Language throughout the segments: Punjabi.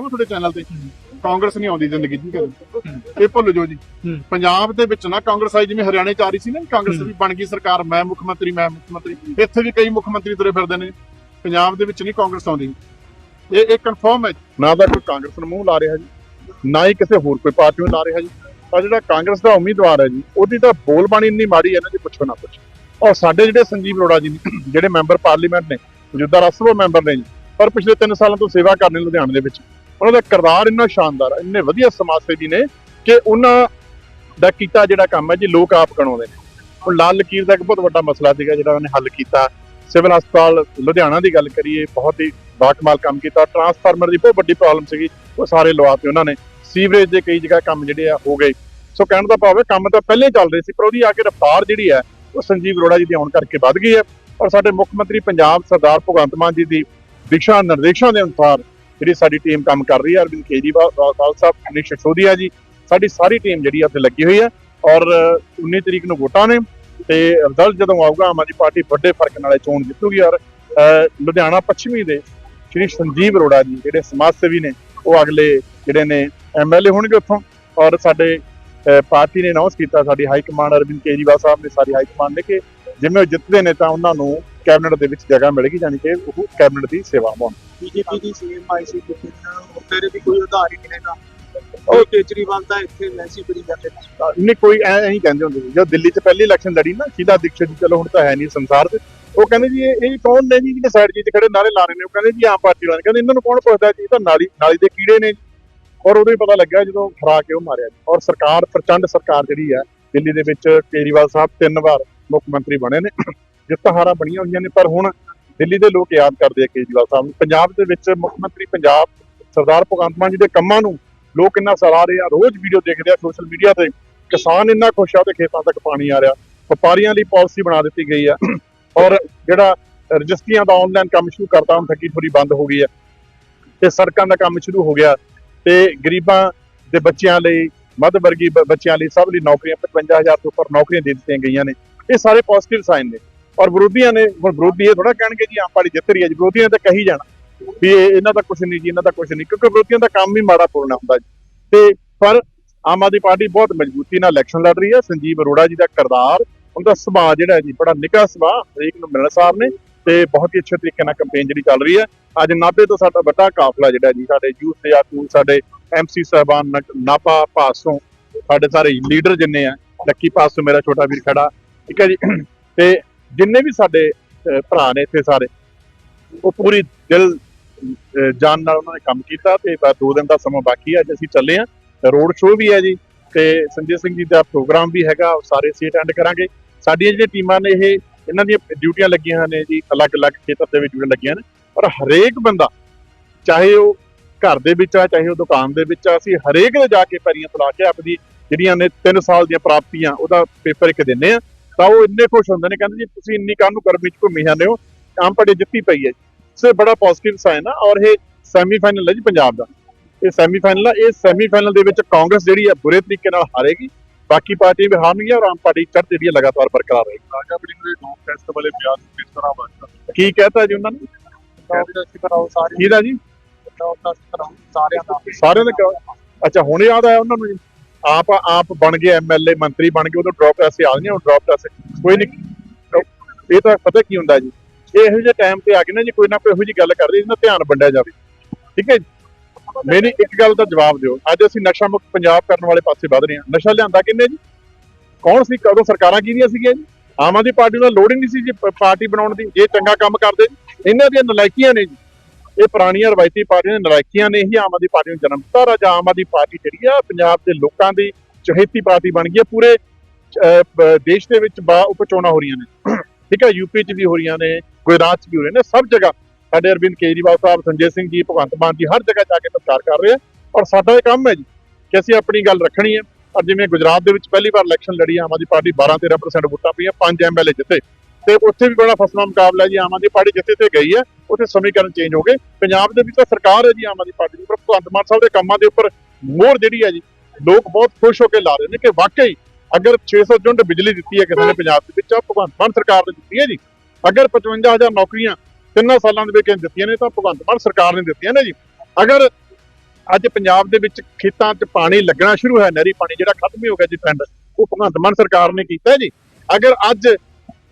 ਕਹਾਂ ਤੁਹਾਡੇ ਚੈਨਲ ਤੇ? ਕਾਂਗਰਸ ਨਹੀਂ ਆਉਂਦੀ ਜ਼ਿੰਦਗੀ ਕਦੇ ਇਹ ਭੁੱਲ ਜਾਓ ਜੀ। ਪੰਜਾਬ ਦੇ ਵਿੱਚ ਨਾ ਕਾਂਗਰਸ ਆਈ ਜਿਵੇਂ ਹਰਿਆਣੇ 'ਚ ਆ ਰਹੀ ਸੀ ਨਾ ਕਾਂਗਰਸ। ਵੀ ਬਣ ਗਈ ਸਰਕਾਰ ਮੈਂ ਮੁੱਖ ਮੰਤਰੀ ਮੈਂ ਮੁੱਖ ਮੰਤਰੀ। ਇੱਥੇ ਵੀ ਕਈ ਮੁੱਖ ਮੰਤਰੀ ਤੁਰੇ ਫਿਰਦੇ ਨੇ। ਪੰਜਾਬ ਦੇ ਵਿੱਚ ਨਹੀਂ ਕਾਂਗਰਸ ਆਉਂਦੀ। ਇਹ ਇਹ ਕਨਫਰਮ ਹੈ ਨਾ ਤਾਂ ਕੋਈ ਕਾਂਗਰਸ ਨੂੰ ਮੂੰਹ ਲਾ ਰਿਹਾ ਜੀ ਨਾ ਹੀ ਕਿਸੇ ਹੋਰ ਕੋਈ ਪਾਰਟੀ ਨੂੰ ਲਾ ਰਿਹਾ ਜੀ। ਪਰ ਜਿਹੜਾ ਕਾਂਗਰਸ ਦਾ ਉਮੀਦਵਾਰ ਹੈ ਜੀ ਉਹਦੀ ਤਾਂ ਬੋਲਬਾਣੀ ਇੰਨੀ ਮਾੜੀ ਹੈ ਨਾ ਜੀ ਪੁੱਛੋ ਨਾ ਕੁਛ ਔਰ ਸਾਡੇ ਜਿਹੜੇ ਸੰਜੀਵ ਅਰੋੜਾ ਜੀ ਨੇ ਜਿਹੜੇ ਮੈਂਬਰ ਪਾਰਲੀਮੈਂਟ ਨੇ ਮੌਜੂਦਾ ਰਾਜ ਸਭਾ ਮੈਂਬਰ ਨੇ ਜੀ ਪਰ ਪਿਛਲੇ 3 ਸਾਲਾਂ ਤੋਂ ਸੇਵਾ ਕਰ ਰਹੇ ਨੇ ਲੁਧਿਆਣੇ ਦੇ ਵਿੱਚ। ਉਹਨਾਂ ਦਾ ਕਿਰਦਾਰ ਇੰਨਾ ਸ਼ਾਨਦਾਰ ਹੈ ਇੰਨੇ ਵਧੀਆ ਸਮਾਜ ਸੇਵੀ ਨੇ ਕਿ ਉਹਨਾਂ ਦਾ ਕੀਤਾ ਜਿਹੜਾ ਕੰਮ ਹੈ ਜੀ, ਲੋਕ ਆਪ ਗਣਾਉਂਦੇ ਨੇ। ਹੁਣ ਲਾਲ ਲਕੀਰ ਦਾ ਇੱਕ ਬਹੁਤ ਵੱਡਾ ਮਸਲਾ ਸੀਗਾ ਜਿਹੜਾ ਉਹਨੇ ਹੱਲ ਕੀਤਾ। ਸਿਵਲ ਹਸਪਤਾਲ ਲੁਧਿਆਣਾ ਦੀ ਗੱਲ ਕਰੀਏ, ਬਹੁਤ ਹੀ ਬਾਕਮਾਲ ਕੰਮ ਕੀਤਾ। ਟਰਾਂਸਫਾਰਮਰ ਦੀ ਬਹੁਤ ਵੱਡੀ ਪ੍ਰੋਬਲਮ ਸੀਗੀ, ਉਹ ਸਾਰੇ ਲਵਾਤੇ ਉਹਨਾਂ ਨੇ। ਸੀਵਰੇਜ ਦੇ ਕਈ ਜਗ੍ਹਾ ਕੰਮ ਜਿਹੜੇ ਆ, ਹੋ ਗਏ। ਸੋ ਕਹਿਣ ਦਾ ਭਾਵ ਹੈ, ਕੰਮ ਤਾਂ ਪਹਿਲੇ ਹੀ ਚੱਲ ਰਹੇ ਸੀ, ਪਰ ਉਹਦੀ ਆ ਕੇ ਰਫਤਾਰ ਜਿਹੜੀ ਹੈ, ਉਹ ਸੰਜੀਵ ਅਰੋੜਾ ਜੀ ਦੀ ਆਉਣ ਕਰਕੇ ਵੱਧ ਗਈ ਹੈ। ਔਰ ਸਾਡੇ ਮੁੱਖ ਮੰਤਰੀ ਪੰਜਾਬ ਸਰਦਾਰ ਭਗਵੰਤ ਮਾਨ ਜੀ ਦੀ ਦਿਸ਼ਾ ਨਿਰਦੇਸ਼ਾਂ ਦੇ ਅਨੁਸਾਰ ਜਿਹੜੀ ਸਾਡੀ ਟੀਮ ਕੰਮ ਕਰ ਰਹੀ ਹੈ, ਅਰਵਿੰਦ ਕੇਜਰੀਵਾਲ ਸਾਹਿਬ ਸਾਹਿਬ ਮਨੀਸ਼ ਸਿਸੋਦੀਆ ਜੀ, ਸਾਡੀ ਸਾਰੀ ਟੀਮ ਜਿਹੜੀ ਆ ਉੱਥੇ ਲੱਗੀ ਹੋਈ ਹੈ ਔਰ 19 ਤਰੀਕ ਨੂੰ ਵੋਟਾਂ ਨੇ ਤੇ ਰਿਜ਼ਲਟ ਜਦੋਂ ਆਊਗਾ, ਆਮ ਆਦਮੀ ਪਾਰਟੀ ਵੱਡੇ ਫ਼ਰਕ ਨਾਲ ਚੋਣ ਜਿੱਤੂਗੀ ਔਰ ਲੁਧਿਆਣਾ ਪੱਛਮੀ ਦੇ ਸ਼੍ਰੀ ਸੰਜੀਵ ਅਰੋੜਾ ਜੀ, ਜਿਹੜੇ ਸਮਾਜ ਸੇਵੀ ਨੇ, ਉਹ ਅਗਲੇ ਜਿਹੜੇ ਨੇ ਐਮਐਲਏ ਹੋਣਗੇ ਉੱਥੋਂ ਔਰ ਸਾਡੇ ਪਾਰਟੀ ਨੇ ਅਨਾਉਂਸ ਕੀਤਾ, ਸਾਡੀ ਹਾਈ ਕਮਾਂਡ ਅਰਵਿੰਦ ਕੇਜਰੀਵਾਲ ਸਾਹਿਬ ਨੇ ਸਾਰੀ ਹਾਈ ਕਮਾਂਡ ਨੇ ਕਿ, ਜਿਵੇਂ ਉਹ ਜਿੱਤਦੇ ਨੇ ਤਾਂ ਉਹਨਾਂ ਨੂੰ ਕੈਬਨਿਟ ਦੇ ਵਿੱਚ ਜਗ੍ਹਾ ਮਿਲੇਗੀ ਯਾਨੀ ਕਿ ਉਹ ਕੈਬਨਿਟ ਦੀ ਸੇਵਾ ਪਾਉਣ ਬੀਜੇਪੀ ਦੀ ਸੀਐਮ ਆਈ ਸੀ ਲੇਕਿਨ ਉੱਤੇ ਵੀ ਕੋਈ ਉਧਾਰ ਹੀ ਮਿਲੇਗਾ ਉਹ ਕੇਜਰੀਵਾਲ ਤਾਂ ਇੱਥੇ ਵੈਸੀ ਬੜੀ ਜਾਂਦੇ ਨੇ ਨਹੀਂ ਕੋਈ ਐ ਐਂ ਹੀ ਕਹਿੰਦੇ ਹੁੰਦੇ ਸੀ। ਜਦੋਂ ਦਿੱਲੀ 'ਚ ਪਹਿਲੀ ਇਲੈਕਸ਼ਨ ਲੜੀ ਨਾ ਸ਼ੀਲਾ ਦੀਕਸ਼ਿਤ ਜੀ ਚਲੋ ਹੁਣ ਤਾਂ ਹੈ ਨਹੀਂ ਸੰਸਾਰ ਤੇ ਉਹ ਕਹਿੰਦੇ ਜੀ ਇਹ ਇਹ ਕੌਣ ਨੇ ਜੀ ਜਿਹੜੇ ਸਾਈਡ ਜੀ 'ਚ ਖੜੇ ਨਾਰੇ ਲਾ ਰਹੇ ਨੇ? ਉਹ ਕਹਿੰਦੇ ਜੀ ਆਮ ਪਾਰਟੀ ਵਾਲੇ। ਕਹਿੰਦੇ ਇਹਨਾਂ ਨੂੰ ਕੌਣ ਪੁੱਛਦਾ ਜੀ? ਇਹ ਤਾਂ ਨਾਲੀ ਨਾਲੀ ਦੇ ਕੀੜੇ ਨੇ। ਔਰ ਉਦੋਂ ਹੀ ਪਤਾ ਲੱਗਿਆ ਜਦੋਂ ਫਰਾ ਕੇ ਉਹ ਮਾਰਿਆ ਜੀ। ਔਰ ਸਰਕਾਰ ਪ੍ਰਚੰਡ ਸਰਕਾਰ ਜਿਹੜੀ ਹੈ ਦਿੱਲੀ ਦੇ ਵਿੱਚ ਕੇਜਰੀਵਾਲ ਸਾਹਿਬ ਤਿੰਨ ਵਾਰ ਮੁੱਖ ਮੰਤਰੀ ਬਣੇ ਨੇ। ਜਿੱਤ ਹਾਰਾਂ ਬਣੀਆਂ ਹੋਈਆਂ ਨੇ, ਪਰ ਹੁਣ ਦਿੱਲੀ ਦੇ ਲੋਕ ਯਾਦ ਕਰਦੇ ਆ ਕੇਜਰੀਵਾਲ ਸਾਹਿਬ ਨੂੰ। ਪੰਜਾਬ ਦੇ ਵਿੱਚ ਮੁੱਖ ਮੰਤਰੀ ਪੰਜਾਬ ਸਰਦਾਰ ਭਗਵੰਤ ਮਾਨ ਜੀ ਦੇ ਕੰਮਾਂ ਨੂੰ ਲੋਕ ਇੰਨਾ ਸਰਾਹ ਰਹੇ ਆ, ਰੋਜ਼ ਵੀਡੀਓ ਦੇਖਦੇ ਆ ਸੋਸ਼ਲ ਮੀਡੀਆ ਤੇ। ਕਿਸਾਨ ਇੰਨਾ ਖੁਸ਼ ਆ ਤੇ ਖੇਤਾਂ ਤੱਕ ਪਾਣੀ ਆ ਰਿਹਾ। ਵਪਾਰੀਆਂ ਲਈ ਪਾਲਿਸੀ ਬਣਾ ਦਿੱਤੀ ਗਈ ਆ। ਔਰ ਜਿਹੜਾ ਰਜਿਸਟਰੀਆਂ ਦਾ ਆਨਲਾਈਨ ਕੰਮ ਸ਼ੁਰੂ ਕਰਤਾ, ਹੁਣ ਠੱਗੀ ਠੋਰੀ ਬੰਦ ਹੋ ਗਈ ਹੈ ਤੇ ਸੜਕਾਂ ਦਾ ਕੰਮ ਸ਼ੁਰੂ ਹੋ ਗਿਆ। ਤੇ ਗਰੀਬਾਂ ਦੇ ਬੱਚਿਆਂ ਲਈ, ਮੱਧ ਵਰਗੀ ਬੱਚਿਆਂ ਲਈ ਸਭ ਲਈ ਨੌਕਰੀਆਂ 55000 ਤੋਂ ਉੱਪਰ ਨੌਕਰੀਆਂ ਦੇ ਦਿੱਤੀਆਂ ਗਈਆਂ ਨੇ। ਇਹ ਸਾਰੇ ਪੋਜ਼ਿਟਿਵ ਸਾਈਨ ਨੇ। ਔਰ ਵਿਰੋਧੀਆਂ ਨੇ, ਹੁਣ ਵਿਰੋਧੀ ਇਹ ਥੋੜਾ ਕਹਿਣਗੇ ਜੀ, ਆਮ ਪਾਰਟੀ ਜਿੱਤ ਰਹੀ ਹੈ ਜੀ, ਵਿਰੋਧੀਆਂ ਨੇ ਤਾਂ ਕਹੀ ਜਾਣਾ ਵੀ ਇਹਨਾਂ ਦਾ ਕੁਝ ਨਹੀਂ ਜੀ, ਇਹਨਾਂ ਦਾ ਕੁਝ ਨਹੀਂ, ਕਿਉਂਕਿ ਵਿਰੋਧੀਆਂ ਦਾ ਕੰਮ ਹੀ ਮਾੜਾ ਪੂਰਨਾ ਹੁੰਦਾ ਜੀ। ਤੇ ਪਰ ਆਮ ਆਦਮੀ ਪਾਰਟੀ ਬਹੁਤ ਮਜ਼ਬੂਤੀ ਨਾਲ ਇਲੈਕਸ਼ਨ ਲੜ ਰਹੀ ਹੈ, ਸੰਜੀਵ ਅਰੋੜਾ ਜੀ ਦਾ ਕਰਦਾਰ, ਉਹਦਾ ਸੁਭਾਅ ਜਿਹੜਾ ਹੈ ਜੀ, ਬੜਾ ਨਿੱਘਾ ਸੁਭਾਅ, ਹਰੇਕ ਨੂੰ ਸਾਹਿਬ ਨੇ, ਤੇ ਬਹੁਤ ਹੀ ਅੱਛੇ ਤਰੀਕੇ ਨਾਲ ਕੰਪੇਨ ਜਿਹੜੀ ਚੱਲ ਰਹੀ ਹੈ। ਅੱਜ ਨਾਭੇ ਤੋਂ ਸਾਡਾ ਵੱਡਾ ਕਾਫਲਾ ਜਿਹੜਾ ਜੀ, ਸਾਡੇ ਯੂਥ ਦੇ ਆਗੂ, ਸਾਡੇ ਐਮਸੀ ਸਾਹਿਬਾਨ ਨਕ- ਨਾਪਾ ਪਾਸੋਂ, ਸਾਡੇ ਸਾਰੇ ਲੀਡਰ ਜਿੰਨੇ ਆ, ਲੱਕੀ ਪਾਸੋਂ ਮੇਰਾ ਛੋਟਾ ਵੀਰ ਖੜਾ, ਠੀਕ ਹੈ ਜੀ। ਤੇ ਜਿੰਨੇ ਵੀ ਸਾਡੇ ਭਰਾ ਨੇ ਇੱਥੇ ਸਾਰੇ ਉਹ ਪੂਰੀ ਦਿਲ ਅਹ, ਜਾਨ ਨਾਲ ਉਹਨਾਂ ਨੇ ਕੰਮ ਕੀਤਾ ਤੇ ਬਸ ਦੋ ਦਿਨ ਦਾ ਸਮਾਂ ਬਾਕੀ ਹੈ ਅੱਜ ਅਸੀਂ ਚੱਲੇ ਆ। ਰੋਡ ਸ਼ੋਅ ਵੀ ਹੈ ਜੀ ਤੇ ਸੰਜੇ ਸਿੰਘ ਜੀ ਦਾ ਪ੍ਰੋਗਰਾਮ ਵੀ ਹੈਗਾ ਉਹ ਸਾਰੇ ਅਸੀਂ ਅਟੈਂਡ ਕਰਾਂਗੇ। ਸਾਡੀਆਂ ਜਿਹੜੀਆਂ ਟੀਮਾਂ ਨੇ ਇਹ ਇਹਨਾਂ ਦੀਆਂ ਡਿਊਟੀਆਂ ਲੱਗੀਆਂ ਨੇ ਜੀ ਅਲੱਗ-ਅਲੱਗ ਖੇਤਰ ਦੇ ਵਿੱਚ ਡਿਊਟੀਆਂ ਲੱਗੀਆਂ ਨੇ। ਪਰ ਹਰੇਕ ਬੰਦਾ ਚਾਹੇ ਉਹ ਘਰ ਦੇ ਵਿੱਚ ਆ ਚਾਹੇ ਉਹ ਦੁਕਾਨ ਦੇ ਵਿੱਚ ਆ ਅਸੀਂ ਹਰੇਕ ਦੇ ਜਾ ਕੇ ਪੈਰੀਆਂ ਤਲਾ ਕੇ ਆਪਣੀ ਜਿਹੜੀਆਂ ਨੇ 3 ਸਾਲ ਦੀਆਂ ਪ੍ਰਾਪਤੀਆਂ ਉਹਦਾ ਪੇਪਰ ਇੱਕ ਦਿੰਨੇ ਆ। ਤਾਂ ਉਹ ਇੰਨੇ ਖੁਸ਼ ਹੁੰਦੇ ਨੇ ਕਹਿੰਦੇ ਜੀ ਤੁਸੀਂ ਇੰਨੀ ਕਾਹਨੂੰ ਨੂੰ ਗਰਮੀ 'ਚ ਘੁੰਮੀ ਜਾਂਦੇ ਹੋ ਆਮ ਪਾਰਟੀ ਜਿੱਤੀ ਪਈ ਹੈ ਸੋ ਬੜਾ ਪੋਜ਼ਿਟਿਵ ਸਾਈਨ ਆ ਔਰ ਇਹ ਸੈਮੀਫਾਈਨਲ ਹੈ ਜੀ ਪੰਜਾਬ ਦਾ। ਇਹ ਸੈਮੀਫਾਈਨਲ ਆ ਇਹ ਸੈਮੀਫਾਈਨਲ ਦੇ ਵਿੱਚ ਕਾਂਗਰਸ ਜਿਹੜੀ ਹੈ ਬੁਰੇ ਤਰੀਕੇ ਨਾਲ ਹਾਰੇਗੀ। ਬਾਕੀ ਪਾਰਟੀ ਵੀ ਹਾਰਨਗੀਆਂ ਔਰ ਆਮ ਪਾਰਟੀ ਚੜ੍ਹਦੀ ਜਿਹੜੀ ਹੈ ਲਗਾਤਾਰ ਬਰਕਰਾਰ ਰਹੇਗੀ। ਰਾਜਾ ਬੜਿੰਗ ਦੇ ਨੌ ਟੈਸਟ ਵਾਲੇ ਬਿਆਨ ਕਿਸ ਤਰ੍ਹਾਂ ਬਾਤ ਕੀ ਕਹਤਾ ਜੀ ਉਹਨਾਂ ਨੇ? ਕਿਹਦਾ ਜੀ? ਸਾਰਿਆਂ ਦਾ। ਸਾਰਿਆਂ ਕਿਹਾ- ਅੱਛਾ ਹੁਣ ਯਾਦ ਆਇਆ ਉਹਨਾਂ ਨੂੰ ਜੀ? ਆਪ ਆਪ ਬਣ ਗਏ ਐਮਐਲਏ ਮੰਤਰੀ ਬਣ ਗਏ, ਉਦੋਂ ਡ੍ਰੌਪ ਪੈਸੇ ਆ ਜਾਂਦੇ, ਹੁਣ ਡ੍ਰੌਪ ਪੈਸੇ ਕੋਈ ਨਹੀਂ। ਇਹ ਤਾਂ ਪਤਾ ਕੀ ਹੁੰਦਾ ਜੀ, ਇਹੋ ਜਿਹੇ ਟਾਈਮ ਤੇ ਆ ਕੇ ਨਾ ਜੀ, ਕੋਈ ਨਾ ਕੋਈ ਇਹੋ ਜਿਹੀ ਗੱਲ ਕਰਦੇ ਜਿਹਨਾਂ ਧਿਆਨ ਵੰਡਿਆ ਜਾਵੇ। ਠੀਕ ਹੈ ਜੀ? ਮੇਰੀ ਇੱਕ ਗੱਲ ਦਾ ਜਵਾਬ ਦਿਓ, ਅੱਜ ਅਸੀਂ ਨਸ਼ਾ ਮੁਕਤ ਪੰਜਾਬ ਕਰਨ ਵਾਲੇ ਪਾਸੇ ਵਧ ਰਹੇ ਹਾਂ। ਨਸ਼ਾ ਲਿਆਂਦਾ ਕਿੰਨੇ ਜੀ? ਕੌਣ ਸੀ? ਕਦੋਂ ਸਰਕਾਰਾਂ ਕਿਹਦੀਆਂ ਸੀਗੀਆਂ ਜੀ? ਆਮ ਆਦਮੀ ਪਾਰਟੀ ਦਾ ਲੋੜ ਹੀ ਨਹੀਂ ਸੀ ਜੀ, ਪਾਰਟੀ ਬਣਾਉਣ ਦੀ, ਜੇ ਚੰਗਾ ਕੰਮ ਕਰਦੇ ਇਹਨਾਂ ਦੀਆਂ ਨਲਾਇਕੀਆਂ ਨੇ ਜੀ। ਇਹ ਪੁਰਾਣੀਆਂ ਰਵਾਇਤੀ ਪਾਰਟੀਆਂ ਦੇ ਨਲਾਇਕੀਆਂ ਨੇ ਹੀ ਆਮ ਆਦਮੀ ਪਾਰਟੀ ਨੂੰ ਜਨਮ ਦਿੱਤਾ ਰਾਜ ਆਮ ਆਦਮੀ ਪਾਰਟੀ ਜਿਹੜੀ ਆ, ਪੰਜਾਬ ਦੇ ਲੋਕਾਂ ਦੀ ਚਹੇਤੀ ਪਾਰਟੀ ਬਣ ਗਈ ਹੈ। ਪੂਰੇ ਦੇਸ਼ ਦੇ ਵਿੱਚ ਬਾ ਉਪਚੋਣਾਂ ਹੋ ਰਹੀਆਂ ਨੇ। ਠੀਕ ਹੈ ਯੂਪੀ 'ਚ ਵੀ ਹੋ ਰਹੀਆਂ ਨੇ, ਗੁਜਰਾਤ 'ਚ ਵੀ ਹੋ ਰਹੀਆਂ ਨੇ, ਸਭ ਜਗ੍ਹਾ। ਸਾਡੇ ਅਰਵਿੰਦ ਕੇਜਰੀਵਾਲ ਸਾਹਿਬ, ਸੰਜੇ ਸਿੰਘ ਜੀ, ਭਗਵੰਤ ਮਾਨ ਜੀ ਹਰ ਜਗ੍ਹਾ ਜਾ ਕੇ ਪ੍ਰਚਾਰ ਕਰ ਰਹੇ ਆ। ਔਰ ਸਾਡਾ ਇਹ ਕੰਮ ਹੈ ਜੀ ਕਿ ਅਸੀਂ ਆਪਣੀ ਗੱਲ ਰੱਖਣੀ ਹੈ। ਔਰ ਜਿਵੇਂ ਗੁਜਰਾਤ ਦੇ ਵਿੱਚ ਪਹਿਲੀ ਵਾਰ ਇਲੈਕਸ਼ਨ ਲੜੀ, ਆਮ ਆਦਮੀ ਪਾਰਟੀ 12-13% ਵੋਟਾਂ ਪਈਆਂ, ਪੰਜ ਐਮਐਲਏ ਜਿੱਤੇ। ਤੇ ਉੱਥੇ ਵੀ ਬੜਾ ਫਸਵਾ ਮੁਕਾਬਲਾ ਜੀ ਆਮ ਆਦਮੀ ਪਾਰਟੀ ਜਿੱਥੇ ਤੇ ਗਈ ਹੈ, ਉੱਥੇ ਸਮੀਕਰਨ ਚੇਂਜ ਹੋ ਗਏ। ਪੰਜਾਬ ਦੇ ਵਿੱਚ ਤਾਂ ਸਰਕਾਰ ਹੈ ਜੀ ਆਮ ਆਦਮੀ ਪਾਰਟੀ ਦੀ, ਪਰ ਭਗਵੰਤ ਮਾਨ ਸਾਹਿਬ ਦੇ ਕੰਮਾਂ ਦੇ ਉੱਪਰ ਮੋਹਰ ਜਿਹੜੀ ਹੈ ਜੀ, ਲੋਕ ਬਹੁਤ ਖੁਸ਼ ਹੋ ਕੇ ਲਾ ਰਹੇ ਨੇ ਕਿ ਵਾਕਈ ਅਗਰ 600 ਯੂਨਿਟ ਬਿਜਲੀ ਦਿੱਤੀ ਹੈ ਕਿਸੇ ਨੇ ਪੰਜਾਬ ਦੇ ਵਿੱਚ ਆ ਭਗਵੰਤ ਮਾਨ ਸਰਕਾਰ ਨੇ ਦਿੱਤੀ ਹੈ ਜੀ। ਅਗਰ 55000 ਨੌਕਰੀਆਂ ਤਿੰਨਾਂ ਸਾਲਾਂ ਦੇ ਵਿੱਚ ਦਿੱਤੀਆਂ ਨੇ, ਤਾਂ ਭਗਵੰਤ ਮਾਨ ਸਰਕਾਰ ਨੇ ਦਿੱਤੀਆਂ ਨੇ ਜੀ। ਅਗਰ ਅੱਜ ਪੰਜਾਬ ਦੇ ਵਿੱਚ ਖੇਤਾਂ 'ਚ ਪਾਣੀ ਲੱਗਣਾ ਸ਼ੁਰੂ ਹੋਇਆ, ਨਹਿਰੀ ਪਾਣੀ ਜਿਹੜਾ ਖਤਮ ਹੀ ਹੋ ਗਿਆ ਜੀ ਪਿੰਡ, ਉਹ ਭਗਵੰਤ ਮਾਨ ਸਰਕਾਰ ਨੇ ਕੀਤਾ ਜੀ। ਅਗਰ ਅੱਜ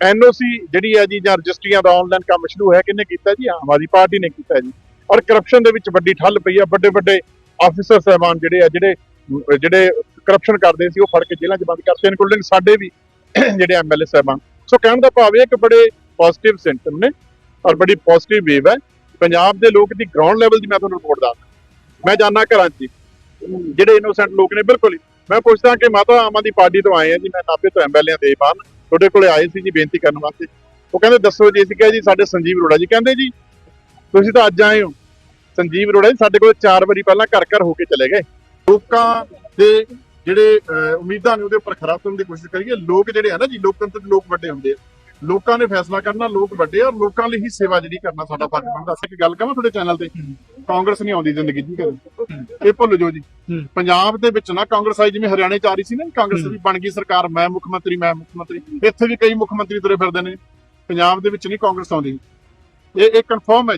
ਐਨਓਸੀ ਜਿਹੜੀ ਹੈ ਜੀ ਜਾਂ ਰਜਿਸਟਰੀਆਂ ਦਾ ਆਨਲਾਈਨ ਕੰਮ ਸ਼ੁਰੂ ਹੈ ਕਿਹਨੇ ਕੀਤਾ ਜੀ? ਆਮ ਆਦਮੀ ਪਾਰਟੀ ਨੇ ਕੀਤਾ ਜੀ। ਔਰ ਕਰਪਸ਼ਨ ਦੇ ਵਿੱਚ ਵੱਡੀ ਠੱਲ ਪਈ ਆ। ਵੱਡੇ ਵੱਡੇ ਆਫੀਸਰ ਸਾਹਿਬਾਨ ਜਿਹੜੇ ਆ, ਜਿਹੜੇ ਜਿਹੜੇ ਕਰਪਸ਼ਨ ਕਰਦੇ ਸੀ, ਉਹ ਫੜ ਕੇ ਜੇਲ੍ਹਾਂ 'ਚ ਬੰਦ ਕਰਤੇ ਇਨਕਲੂਡਿੰਗ ਸਾਡੇ ਵੀ ਜਿਹੜੇ ਐਮਐਲਏ ਸਾਹਿਬਾਨ। ਸੋ ਕਹਿਣ ਦਾ ਭਾਵ ਇਹ ਕਿ ਬੜੇ ਪੋਜ਼ਿਟਿਵ ਸਿੰਪਟਮ ਨੇ ਔਰ ਬੜੀ ਪੋਜ਼ਿਟਿਵ ਵੇਵ ਹੈ। ਪੰਜਾਬ ਦੇ ਲੋਕ ਦੀ ਗਰਾਊਂਡ ਲੈਵਲ ਦੀ ਮੈਂ ਤੁਹਾਨੂੰ ਰਿਪੋਰਟ ਦੱਸਦਾ। ਮੈਂ ਜਾਣਾ ਘਰਾਂ 'ਚ ਜਿਹੜੇ ਇਨੋਸੈਂਟ ਲੋਕ ਨੇ, ਬਿਲਕੁਲ ਹੀ। ਮੈਂ ਪੁੱਛਦਾ ਕਿ ਮਾਤਾ, ਆਮ ਆਦਮੀ ਪਾਰਟੀ ਤੋਂ ਆਏ ਆ ਜੀ, ਮੈਂ ਨਾਭੇ ਤੋਂ ਐਮਐਲਏ ਦੇ ਬਾਨ। ਤੁਹਾਡੇ ਕੋਲੇ ਆਏ ਸੀ ਜੀ ਬੇਨਤੀ ਕਰਨ ਵਾਸਤੇ। ਉਹ ਕਹਿੰਦੇ ਦੱਸੋ ਜੀ ਅਸੀਂ ਕਿਹਾ ਜੀ ਸਾਡੇ ਸੰਜੀਵ ਅਰੋੜਾ ਜੀ। ਕਹਿੰਦੇ ਜੀ ਤੁਸੀਂ ਤਾਂ ਅੱਜ ਆਏ ਹੋ। ਸੰਜੀਵ ਅਰੋੜਾ ਜੀ ਸਾਡੇ ਕੋਲ ਚਾਰ ਵਾਰੀ ਪਹਿਲਾਂ ਘਰ ਘਰ ਹੋ ਕੇ ਚਲੇ ਗਏ। ਲੋਕਾਂ ਦੇ ਜਿਹੜੇ ਅਹ, ਉਮੀਦਾਂ ਨੇ ਉਹਦੇ ਉੱਪਰ ਖਰਾ ਉਤਰਨ ਦੀ ਕੋਸ਼ਿਸ਼ ਕਰੀਏ। ਲੋਕ ਜਿਹੜੇ ਆ ਨਾ ਜੀ ਲੋਕਤੰਤਰ ਦੇ ਲੋਕ ਵੱਡੇ ਹੁੰਦੇ ਆ। ਲੋਕਾਂ ਨੇ ਫੈਸਲਾ ਕਰਨਾ ਲੋਕ ਵੱਡੇ ਆ ਲੋਕਾਂ ਲਈ ਹੀ ਸੇਵਾ ਜਿਹੜੀ ਕਰਨਾ ਸਾਡਾ ਫਰਜ਼ ਬਣਦਾ। ਇੱਕ ਗੱਲ ਕਹਾਂ ਤੁਹਾਡੇ ਚੈਨਲ ਤੇ? ਕਾਂਗਰਸ ਨਹੀਂ ਆਉਂਦੀ ਜ਼ਿੰਦਗੀ ਜੀ ਕਦੇ। ਇਹ ਭੁੱਲ ਜੀ। ਹੂੰ। ਪੰਜਾਬ ਦੇ ਵਿੱਚ ਨਾ ਕਾਂਗਰਸ ਆਈ ਜਿਵੇਂ ਹਰਿਆਣੇ ਚ ਆ ਰਹੀ ਸੀ ਨਾ ਕਾਂਗਰਸ। ਦੀ ਬਣ ਗਈ ਸਰਕਾਰ ਮੈਂ ਮੁੱਖ ਮੰਤਰੀ ਮੈਂ ਮੁੱਖ ਮੰਤਰੀ। ਇੱਥੇ ਵੀ ਕਈ ਮੁੱਖ ਮੰਤਰੀ ਤੁਰੇ ਫਿਰਦੇ ਨੇ। ਪੰਜਾਬ ਦੇ ਵਿੱਚ ਨਹੀਂ ਕਾਂਗਰਸ ਆਉਂਦੀ। ਇਹ ਇਹ ਕਨਫਰਮ ਹੈ